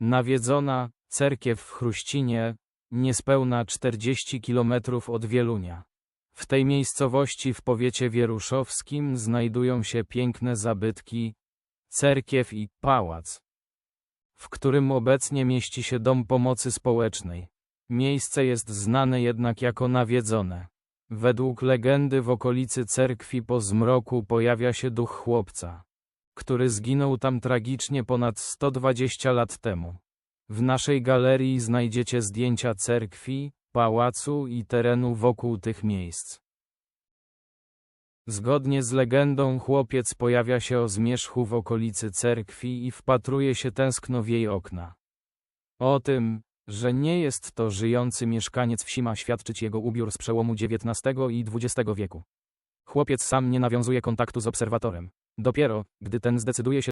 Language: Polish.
Nawiedzona, cerkiew w Chruścinie, niespełna 40 kilometrów od Wielunia. W tej miejscowości w powiecie wieruszowskim znajdują się piękne zabytki, cerkiew i pałac, w którym obecnie mieści się Dom Pomocy Społecznej. Miejsce jest znane jednak jako nawiedzone. Według legendy w okolicy cerkwi po zmroku pojawia się duch chłopca, który zginął tam tragicznie ponad 120 lat temu. W naszej galerii znajdziecie zdjęcia cerkwi, pałacu i terenu wokół tych miejsc. Zgodnie z legendą chłopiec pojawia się o zmierzchu w okolicy cerkwi i wpatruje się tęskno w jej okna. O tym, że nie jest to żyjący mieszkaniec wsi ma świadczyć jego ubiór z przełomu XIX i XX wieku. Chłopiec sam nie nawiązuje kontaktu z obserwatorem. Dopiero, gdy ten zdecyduje się